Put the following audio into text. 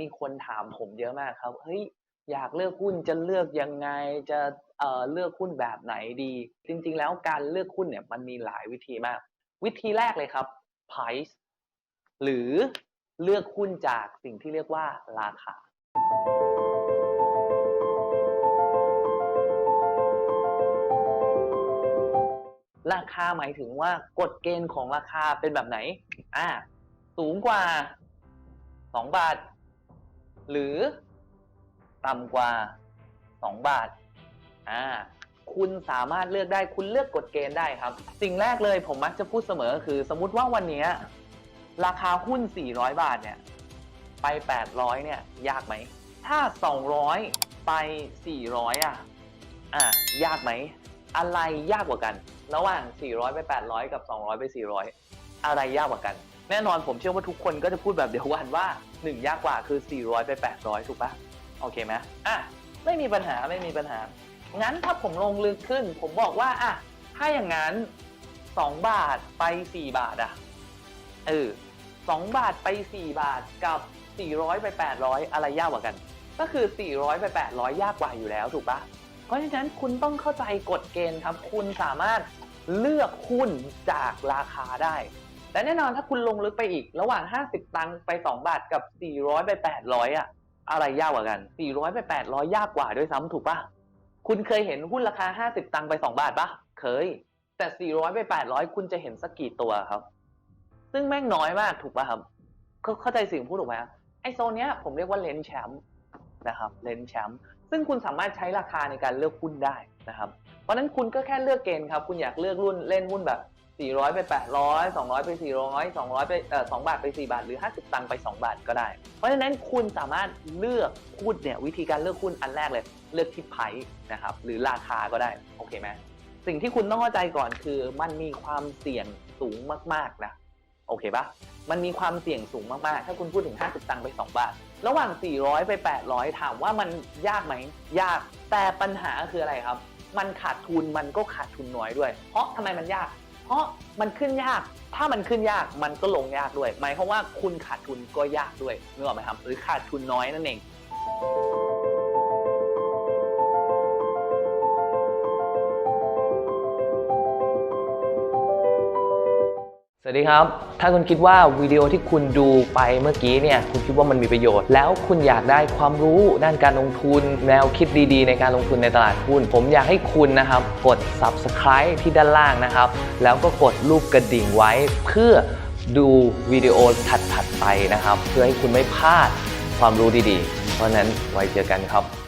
มีคนถามผมเยอะมากครับ เฮ้ยอยากเลือกหุ้นจะเลือกยังไงจะเอ่อเลือกหุ้นแบบไหนดี จริง ๆ แล้วการเลือกหุ้นเนี่ยมันมีหลายวิธีมาก วิธีแรกเลยครับ price หรือเลือกหุ้นจากสิ่งที่เรียกว่าราคา ราคาหมายถึงว่ากฎเกณฑ์ของราคาเป็นแบบไหน อ่า สูงกว่า 2 บาท หรือต่ำกว่า 2 บาทอ่าคุณสามารถเลือกได้คุณเลือกกฎเกณฑ์ได้ครับ สิ่งแรกเลยผมมักจะพูดเสมอคือ สมมุติว่าวันนี้ราคาหุ้น 400 บาทเนี่ย ไป 800 เนี่ย ยากไหม ถ้า 200 ไป 400 อะ อะ ยากไหม อะไรยากกว่ากัน ระหว่าง 400 ไป 800 กับ 200 ไป 400 อะไรยากกว่ากัน แน่นอนผมเชื่อว่าทุกคนก็จะพูดแบบเดียวกันว่า 1 ยากกว่าคือ 400 ไป 800 ถูกปะโอเคไหมอะไม่มีปัญหาไม่มีปัญหา งั้นถ้าผมลงลึกขึ้น ผมบอกว่าอะถ้าอย่างนั้น 2 บาทไป 4 บาทอะเออ2บาทไป 4 บาทกับ 400 ไป 800 อะไรยากกว่ากัน ก็คือ 400 ไป 800 ยากกว่าอยู่แล้วถูกปะเพราะฉะนั้นคุณต้องเข้าใจกฎเกณฑ์ครับ คุณสามารถเลือกหุ้นจากราคาได้ และแน่นอนถ้าคุณลงลึกไปอีก ระหว่าง 50 ตังค์ไป 2 บาทกับ 400 ไป 800อะอะไรยากกว่ากัน 400 ไป 800 ยากกว่าด้วยซ้ำถูกปะคุณเคยเห็นหุ้นราคา 50 ตังค์ไป 2 บาทปะเคย แต่ 400 ไป 800 คุณจะเห็นสักกี่ตัวครับ ซึ่งแม่งน้อยมากถูกปะครับ เข้าใจสิ่งพูดถูกไหมครับไอโซนเนี้ยผมเรียกว่าเลนแชมป์นะครับเลนแชมป์ซึ่งคุณสามารถใช้ราคาในการเลือกหุ้นได้นะครับ เพราะนั้นคุณก็แค่เลือกเกณฑ์ครับ คุณอยากเลือกรุ่นเล่นหุ้นแบบ 400 ไป 800 200 ไป 400 200 ไปเอ่อ2บาทไป 4 บาท หรือ 50 ตังค์ไป 2 บาทก็ได้ เพราะฉะนั้นคุณสามารถเลือกหุ้นเนี่ยวิธีการเลือกหุ้นอันแรกเลย เลือกที่ไพนะครับหรือราคาก็ได้โอเคไหมสิ่งที่คุณต้องเข้าใจก่อนคือมันมีความเสี่ยงสูงมากๆนะโอเคปะมันมีความเสี่ยงสูงมากๆ ถ้าคุณพูดถึง 50 ตังค์ไป 2 บาท ระหว่าง 400 ไป 800 ถามว่ามันยากไหม ยาก แต่ปัญหาคืออะไรครับ มันขาดทุน มันก็ขาดทุนน้อยด้วย เพราะทำไมมันยาก เพราะมันขึ้นยาก ถ้ามันขึ้นยากมันก็ลงยากด้วย หมายความว่าคุณขาดทุนก็ยากด้วยนึกออกไหมครับ หรือขาดทุนน้อยนั่นเอง วัสดีครับ ถ้าคุณคิดว่าวิดีโอที่คุณดูไปเมื่อกี้เนี่ย คุณคิดว่ามันมีประโยชน์ แล้วคุณอยากได้ความรู้ด้านการลงทุน แนวคิดดีๆ ในการลงทุนในตลาดหุ้น ผมอยากให้คุณนะครับ กด subscribe ที่ด้านล่างนะครับ แล้วก็กดรูปกระดิ่งไว้ เพื่อดูวิดีโอถัดๆไปนะครับ เพื่อให้คุณไม่พลาดความรู้ดีๆ เพราะฉะนั้นไว้เจอกันครับ